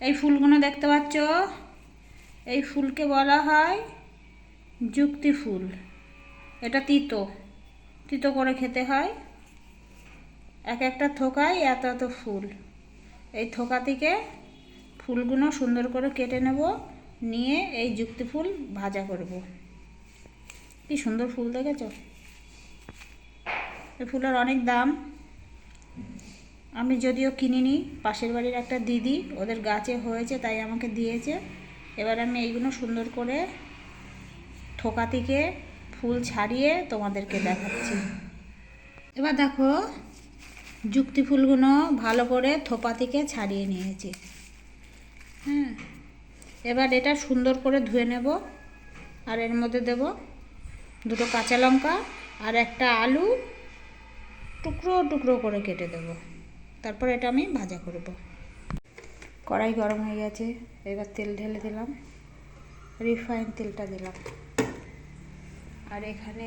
এই ফুলগুলো দেখতে পাচ্ছ? এই ফুলকে বলা হয় যুক্তি ফুল। এটা তিতো। তিতো করে খেতে হয়। এক একটা থোকায় এত এত ফুল। এই থোকা থেকে ফুলগুলো সুন্দর করে কেটে নেব, নিয়ে এই যুক্তি ফুল ভাজা করব। কি সুন্দর ফুল দেখেছ? এই ফুলের অনেক দাম। আমি যদিও কিনিনি, পাশের বাড়ির একটা দিদি, ওদের গাছে হয়েছে, তাই আমাকে দিয়েছে। এবার আমি এইগুলো সুন্দর করে থোকা থেকে ফুল ছাড়িয়ে তোমাদেরকে দেখাচ্ছি। এবার দেখো, যুক্তি ফুলগুলো ভালো করে থোপা থেকে ছাড়িয়ে নিয়েছি। হ্যাঁ এবার এটা সুন্দর করে ধুয়ে নেব, আর এর মধ্যে দেব দুটো কাঁচা লঙ্কা আর একটা আলু টুকরো টুকরো করে কেটে দেব। তারপর এটা আমি ভাজা করব। কড়াই গরম হয়ে গেছে, এবার তেল ঢেলে দিলাম রিফাইন তেলটা দিলাম। আর এখানে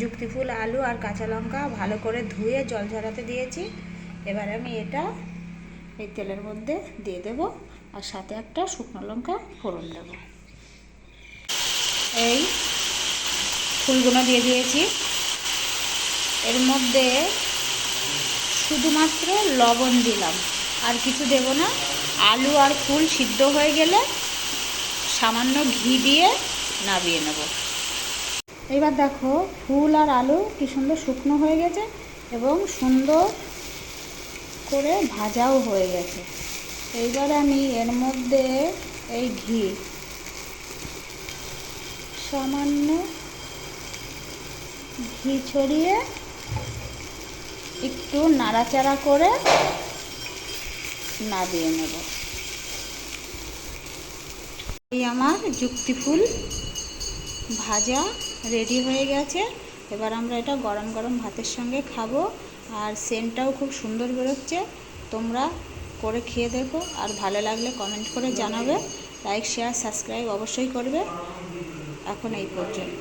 যুক্তি ফুল আলু আর কাঁচা লঙ্কা ভালো করে ধুয়ে জল ঝরাতে দিয়েছি। এবার আমি এটা এই তেলের মধ্যে দিয়ে দেব আর সাথে একটা শুকনো লঙ্কা ফোড়ন দেব। এই ফুলগুলো দিয়ে দিয়েছি। এর মধ্যে শুধুমাত্র লবণ দিলাম। আর কিছু দেব না। আলু আর ফুল সিদ্ধ হয়ে গেলে সামান্য ঘি দিয়ে নামিয়ে নেব। এবার দেখো ফুল আর আলু কি সুন্দর শুকনো হয়ে গেছে এবং সুন্দর করে ভাজাও হয়ে গেছে। এইবার আমি এর মধ্যে এই ঘি সামান্য ঘি ছড়িয়ে একটু নাড়াচাড়া করে নামিয়ে নেব। এই আমার যুক্তি ফুল ভাজা রেডি হয়ে গেছে। এবার আমরা এটা গরম গরম ভাতের সঙ্গে খাব আর সেন্টটাও খুব সুন্দর বেরোচ্ছে। তোমরা করে খেয়ে দেখো আর ভালো লাগলে কমেন্ট করে জানাবে। লাইক শেয়ার সাবস্ক্রাইব অবশ্যই করবে। এখন এই পর্যন্ত।